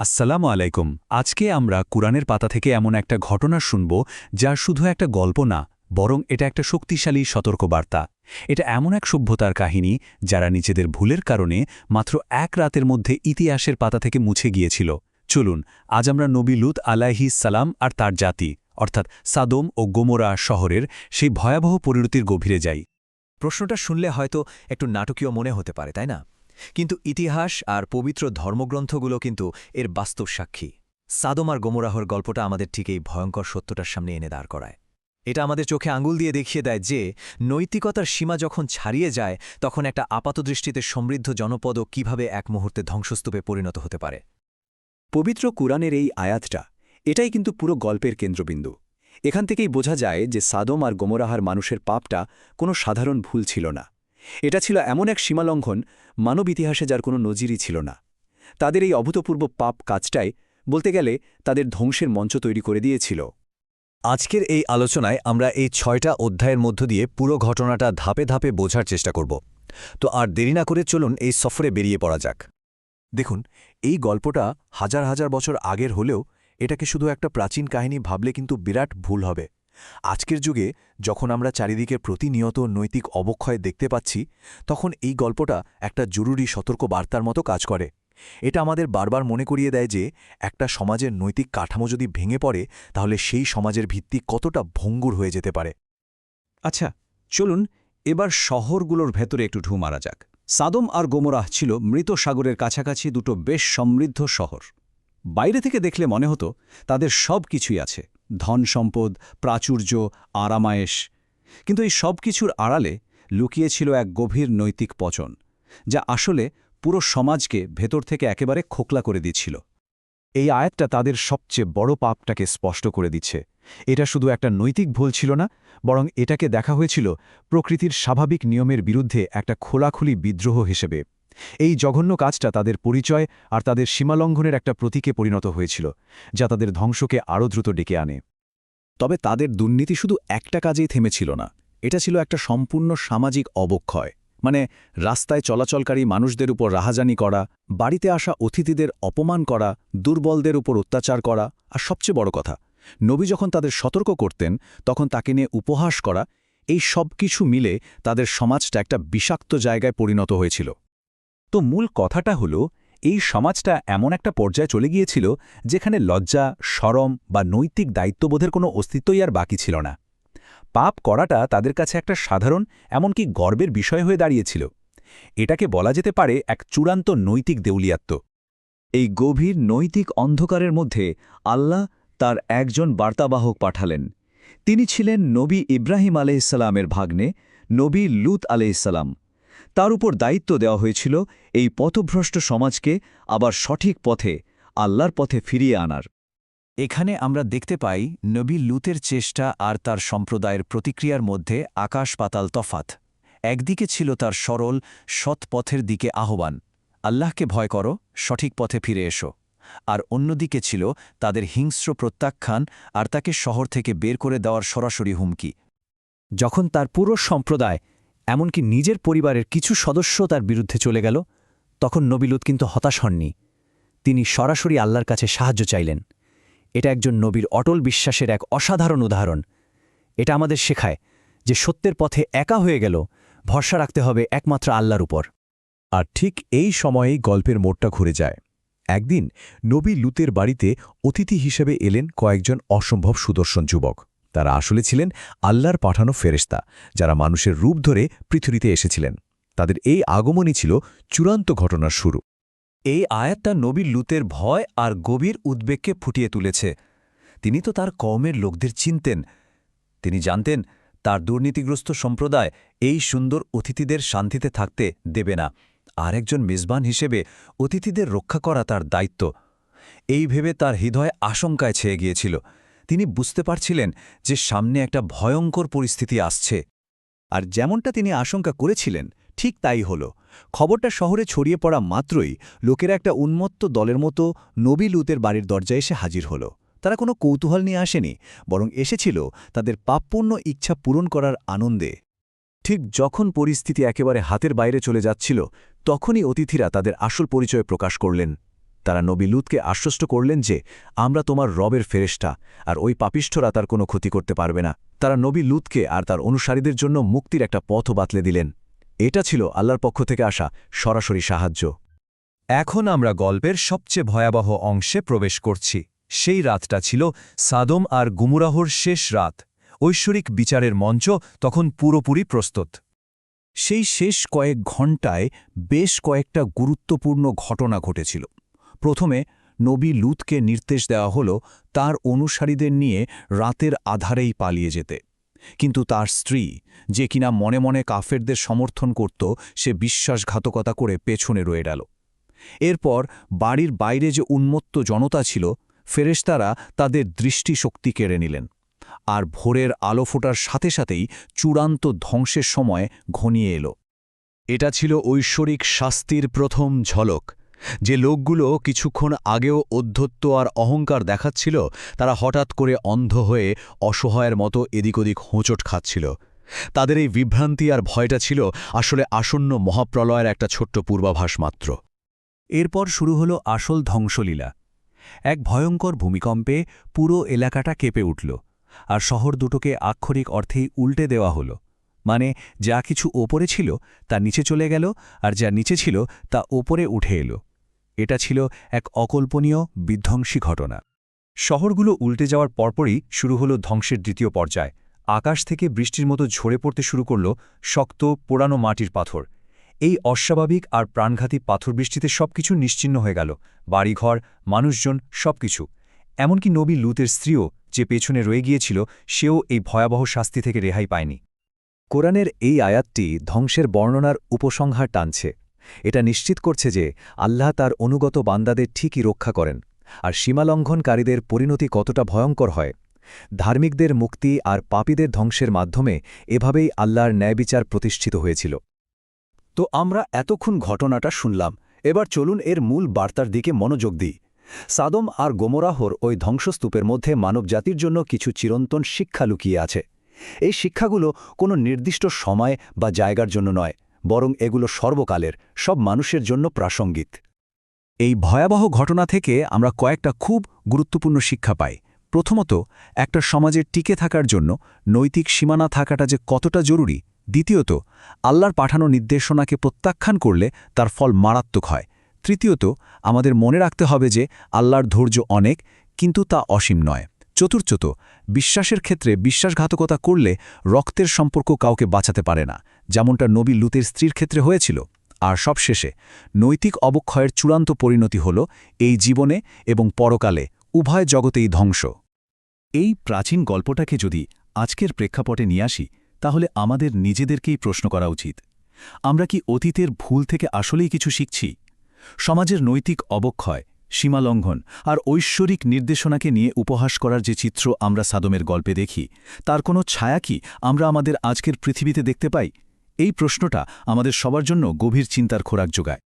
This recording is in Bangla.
আসসালামু আলাইকুম। আজকে আমরা কুরআনের পাতা থেকে এমন একটা ঘটনা শুনব, যা শুধু একটা গল্প না, বরং এটা একটা শক্তিশালী সতর্কবার্তা। এটা এমন এক সভ্যতার কাহিনী, যারা নিজেদের ভুলের কারণে মাত্র এক রাতের মধ্যে ইতিহাসের পাতা থেকে মুছে গিয়েছিল। চলুন, আজ আমরা নবী লুত আলাহি সালাম আর তার জাতি, অর্থাৎ সাদম ও গোমোরা শহরের সেই ভয়াবহ পরিণতির গভীরে যাই। প্রশ্নটা শুনলে হয়তো একটু নাটকীয় মনে হতে পারে, তাই না? কিন্তু ইতিহাস আর পবিত্র ধর্মগ্রন্থগুলো কিন্তু এর বাস্তব সাক্ষী। সাদম আর গোমরাহর গল্পটা আমাদের ঠিক এই ভয়ঙ্কর সত্যটার সামনে এনে দাঁড় করায়। এটা আমাদের চোখে আঙুল দিয়ে দেখিয়ে দেয় যে, নৈতিকতার সীমা যখন ছাড়িয়ে যায়, তখন একটা আপাতদৃষ্টিতে সমৃদ্ধ জনপদও কীভাবে এক মুহূর্তে ধ্বংসস্তূপে পরিণত হতে পারে। পবিত্র কুরআনের এই আয়াতটা, এটাই কিন্তু পুরো গল্পের কেন্দ্রবিন্দু। এখান থেকেই বোঝা যায় যে সাদম আর গোমরাহার মানুষের পাপটা কোনো সাধারণ ভুল ছিল না। এটা ছিল এমন এক সীমালঙ্ঘন মানব ইতিহাসে যার কোনো নজিরই ছিল না। তাদের এই অভূতপূর্ব পাপ কাজটাই বলতে গেলে তাদের ধ্বংসের মঞ্চ তৈরি করে দিয়েছিল। আজকের এই আলোচনায় আমরা এই ছয়টা অধ্যায়ের মধ্য দিয়ে পুরো ঘটনাটা ধাপে ধাপে বোঝার চেষ্টা করব। তো আর দেরি না করে চলুন এই সফরে বেরিয়ে পড়া যাক। দেখুন, এই গল্পটা হাজার হাজার বছর আগের হলেও এটাকে শুধু একটা প্রাচীন কাহিনী ভাবলে কিন্তু বিরাট ভুল হবে। আজকের যুগে যখন আমরা চারিদিকে প্রতিনিয়ত নৈতিক অবক্ষয় দেখতে পাচ্ছি, তখন এই গল্পটা একটা জরুরি সতর্ক বার্তার মতো কাজ করে। এটা আমাদের বারবার মনে করিয়ে দেয় যে, একটা সমাজের নৈতিক কাঠামো যদি ভেঙে পড়ে, তাহলে সেই সমাজের ভিত্তি কতটা ভঙ্গুর হয়ে যেতে পারে। আচ্ছা চলুন এবার শহরগুলোর ভেতরে একটু ঢু মারা যাক। সাদম আর গোমরাহ ছিল মৃত সাগরের কাছাকাছি দুটো বেশ সমৃদ্ধ শহর। বাইরে থেকে দেখলে মনে হতো তাদের সব কিছুই আছে। ধন সম্পদ, প্রাচুর্য, আরামায়েশ। কিন্তু এই সব কিছুর আড়ালে লুকিয়েছিল এক গভীর নৈতিক পচন, যা আসলে পুরো সমাজকে ভেতর থেকে একেবারে খোকলা করে দিচ্ছিল। এই আয়াতটা তাদের সবচেয়ে বড় পাপটাকে স্পষ্ট করে দিচ্ছে। এটা শুধু একটা নৈতিক ভুল ছিল না, বরং এটাকে দেখা হয়েছিল প্রকৃতির স্বাভাবিক নিয়মের বিরুদ্ধে একটা খোলাখুলি বিদ্রোহ হিসেবে। এই জঘন্য কাজটা তাদের পরিচয় আর তাদের সীমালঙ্ঘনের একটা প্রতীকে পরিণত হয়েছিল, যা তাদের ধ্বংসকে আরও দ্রুত ডেকে আনে। তবে তাদের দুর্নীতি শুধু একটা কাজেই থেমেছিল না, এটা ছিল একটা সম্পূর্ণ সামাজিক অবক্ষয় মানে রাস্তায় চলাচলকারী মানুষদের উপর রাহাজানি করা, বাড়িতে আসা অতিথিদের অপমান করা, দুর্বলদের উপর অত্যাচার করা, আর সবচেয়ে বড় কথা, নবী যখন তাদের সতর্ক করতেন, তখন তাকে নিয়ে উপহাস করা, এই সব কিছু মিলে তাদের সমাজটা একটা বিষাক্ত জায়গায় পরিণত হয়েছিল। তো মূল কথাটা হলো, এই সমাজটা এমন একটা পর্যায়ে চলে গিয়েছিল যেখানে লজ্জা, সরম বা নৈতিক দায়িত্ববোধের কোনো অস্তিত্বই আর বাকি ছিল না। পাপ করাটা তাদের কাছে একটা সাধারণ, এমনকি গর্বের বিষয় হয়ে দাঁড়িয়েছিল। এটাকে বলা যেতে পারে এক চূড়ান্ত নৈতিক দেউলিয়াত্ব। এই গভীর নৈতিক অন্ধকারের মধ্যে আল্লাহ তার একজন বার্তাবাহক পাঠালেন। তিনি ছিলেন নবী ইব্রাহিম আলাইসাল্লামের ভাগ্নে, নবী লুত আলাইসাল্লাম তার উপর দায়িত্ব দেওয়া হয়েছিল এই পথভ্রষ্ট সমাজকে আবার সঠিক পথে, আল্লাহর পথে ফিরিয়ে আনার। এখানে আমরা দেখতে পাই নবী লুতের চেষ্টা আর তার সম্প্রদায়ের প্রতিক্রিয়ার মধ্যে আকাশ পাতাল তফাত। একদিকে ছিল তার সরল, সৎ পথের দিকে আহ্বান, আল্লাহকে ভয় করো, সঠিক পথে ফিরে এসো। আর অন্যদিকে ছিল তাদের হিংস্র প্রত্যাখ্যান আর তাকে শহর থেকে বের করে দেওয়ার সরাসরি হুমকি। যখন তার পুরো সম্প্রদায় এমনকি নিজের পরিবারের কিছু সদস্য তার বিরুদ্ধে চলে গেল, তখন নবিলুত কিন্তু হতাশ হননি। তিনি সরাসরি আল্লাহর কাছে সাহায্য চাইলেন। এটা একজন নবীর অটল বিশ্বাসের এক অসাধারণ উদাহরণ। এটা আমাদের শেখায় যে সত্যের পথে একা হয়ে গেল, ভরসা রাখতে হবে একমাত্র আল্লাহর উপর। আর ঠিক এই সময়েই গল্পের মোড়টা ঘুরে যায়। একদিন নবী লুতের বাড়িতে অতিথি হিসেবে এলেন কয়েকজন অসম্ভব সুদর্শন যুবক। তারা আসলে ছিলেন আল্লাহর পাঠানো ফেরেস্তা যারা মানুষের রূপ ধরে পৃথিবীতে এসেছিলেন। তাদের এই আগমনই ছিল চূড়ান্ত ঘটনার শুরু। এই আয়াতটা নবীর লুতের ভয় আর গভীর উদ্বেগকে ফুটিয়ে তুলেছে। তিনি তো তার কওমের লোকদের চিনতেন। তিনি জানতেন, তার দুর্নীতিগ্রস্ত সম্প্রদায় এই সুন্দর অতিথিদের শান্তিতে থাকতে দেবে না। আর একজন মেজবান হিসেবে অতিথিদের রক্ষা করা তার দায়িত্ব। এই ভেবে তার হৃদয় আশঙ্কায় ছেয়ে গিয়েছিল। তিনি বুঝতে পারছিলেন যে সামনে একটা ভয়ঙ্কর পরিস্থিতি আসছে। আর যেমনটা তিনি আশঙ্কা করেছিলেন, ঠিক তাই হল। খবরটা শহরে ছড়িয়ে পড়া মাত্রই লোকেরা একটা উন্মত্ত দলের মতো নবী লুতের বাড়ির দরজায় এসে হাজির হল। তারা কোনো কৌতূহল নিয়ে আসেনি, বরং এসেছিল তাদের পাপপূর্ণ ইচ্ছা পূরণ করার আনন্দে। ঠিক যখন পরিস্থিতি একেবারে হাতের বাইরে চলে যাচ্ছিল, তখনই অতিথিরা তাদের আসল পরিচয় প্রকাশ করলেন। তারা নবী লুতকে আশ্বস্ত করলেন যে, আমরা তোমার রবের ফেরেস্টা আর ওই পাপিষ্ঠরা তার কোনো ক্ষতি করতে পারবে না। তারা নবী লুতকে আর তার অনুসারীদের জন্য মুক্তির একটা পথ বাতলে দিলেন। এটা ছিল আল্লাহর পক্ষ থেকে আসা সরাসরি সাহায্য। এখন আমরা গল্পের সবচেয়ে ভয়াবহ অংশে প্রবেশ করছি। সেই রাতটা ছিল সাদম আর গুমুরাহর শেষ রাত। ঐশ্বরিক বিচারের মঞ্চ তখন পুরোপুরি প্রস্তুত। সেই শেষ কয়েক ঘণ্টায় বেশ কয়েকটা গুরুত্বপূর্ণ ঘটনা ঘটেছিল। প্রথমে নবী লুতকে নির্দেশ দেওয়া হল তার অনুসারীদের নিয়ে রাতের আধারেই পালিয়ে যেতে। কিন্তু তার স্ত্রী, যে কিনা মনে মনে কাফেরদের সমর্থন করত, সে বিশ্বাসঘাতকতা করে পেছনে রয়ে গেল। এরপর বাড়ির বাইরে যে উন্মত্ত জনতা ছিল, ফেরেশতারা তাদের দৃষ্টিশক্তি কেড়ে নিলেন আর ভোরের আলো ফোটার সাথে সাথেই চূড়ান্ত ধ্বংসের সময় ঘনিয়ে এলো। এটা ছিল ঐশ্বরিক শাস্তির প্রথম ঝলক। যে লোকগুলো কিছুক্ষণ আগেও অধ্যত্ব আর অহংকার দেখাচ্ছিল, তারা হঠাৎ করে অন্ধ হয়ে অসহায়ের মতো এদিক ওদিক হোঁচট খাচ্ছিল। তাদের এই বিভ্রান্তি আর ভয়টা ছিল আসলে আসন্ন মহাপ্রলয়ের একটা ছোট্ট পূর্বাভাস মাত্র। এরপর শুরু হল আসল ধ্বংসলীলা। এক ভয়ঙ্কর ভূমিকম্পে পুরো এলাকাটা কেঁপে উঠল, আর শহর দুটোকে আক্ষরিক অর্থেই উল্টে দেওয়া হলো। মানে যা কিছু ওপরে ছিল তা নিচে চলে গেল আর যা নিচে ছিল তা ওপরে উঠে এলো। এটা ছিল এক অকল্পনীয়, বিধ্বংসী ঘটনা। শহরগুলো উল্টে যাওয়ার পরপরই শুরু হলো ধ্বংসের দ্বিতীয় পর্যায়। আকাশ থেকে বৃষ্টির মতো ঝরে পড়তে শুরু করল শক্ত, পোড়ানো মাটির পাথর। এই অস্বাভাবিক আর প্রাণঘাতী পাথর বৃষ্টিতে সবকিছু নিশ্চিন্ন হয়ে গেল। বাড়িঘর, মানুষজন, সবকিছু। এমনকি নবী লুতের স্ত্রীও যে পেছনে রয়ে গিয়েছিল, সেও এই ভয়াবহ শাস্তি থেকে রেহাই পায়নি। কোরআনের এই আয়াতটি ধ্বংসের বর্ণনার উপসংহার টানছে। এটা নিশ্চিত করছে যে আল্লাহ তার অনুগত বান্দাদের ঠিকই রক্ষা করেন, আর সীমালঙ্ঘনকারীদের পরিণতি কতটা ভয়ঙ্কর হয়। ধার্মিকদের মুক্তি আর পাপীদের ধ্বংসের মাধ্যমে এভাবেই আল্লাহর ন্যায়বিচার প্রতিষ্ঠিত হয়েছিল। তো আমরা এতক্ষণ ঘটনাটা শুনলাম, এবার চলুন এর মূল বার্তার দিকে মনোযোগ দিই। সাদম আর গোমরাহর ওই ধ্বংসস্তূপের মধ্যে মানবজাতির জন্য কিছু চিরন্তন শিক্ষা লুকিয়ে আছে। এই শিক্ষাগুলো কোনো নির্দিষ্ট সময় বা জায়গার জন্য নয়, বরং এগুলো সর্বকালের, সব মানুষের জন্য প্রাসঙ্গিক। এই ভয়াবহ ঘটনা থেকে আমরা কয়েকটা খুব গুরুত্বপূর্ণ শিক্ষা পাই। প্রথমত, একটা সমাজের টিকে থাকার জন্য নৈতিক সীমানা থাকাটা যে কতটা জরুরি। দ্বিতীয়ত, আল্লাহর পাঠানো নির্দেশনাকে প্রত্যাখ্যান করলে তার ফল মারাত্মক হয়। তৃতীয়ত, আমাদের মনে রাখতে হবে যে আল্লাহর ধৈর্য অনেক, কিন্তু তা অসীম নয়। চতুর্থত বিশ্বাসের ক্ষেত্রে বিশ্বাসঘাতকতা করলে রক্তের সম্পর্ক কাউকে বাঁচাতে পারে না, যেমনটা নবী লুতের স্ত্রীর ক্ষেত্রে হয়েছিল। আর সবশেষে, নৈতিক অবক্ষয়ের চূড়ান্ত পরিণতি হল এই জীবনে এবং পরকালে উভয় জগতেই ধ্বংস। এই প্রাচীন গল্পটাকে যদি আজকের প্রেক্ষাপটে নিয়ে আসি, তাহলে আমাদের নিজেদেরকেই প্রশ্ন করা উচিত। আমরা কি অতীতের ভুল থেকে আসলেই কিছু শিখছি? সমাজের নৈতিক অবক্ষয় সীমালঙ্ঘন আর ঐশ্বরিক নির্দেশনাকে নিয়ে উপহাস করার যে চিত্র আমরা সাদমের গল্পে দেখি, তার কোনো ছায়া কি আমরা আমাদের আজকের পৃথিবীতে দেখতে পাই? এই প্রশ্নটা আমাদের সবার জন্য গভীর চিন্তার খোরাক যোগায়।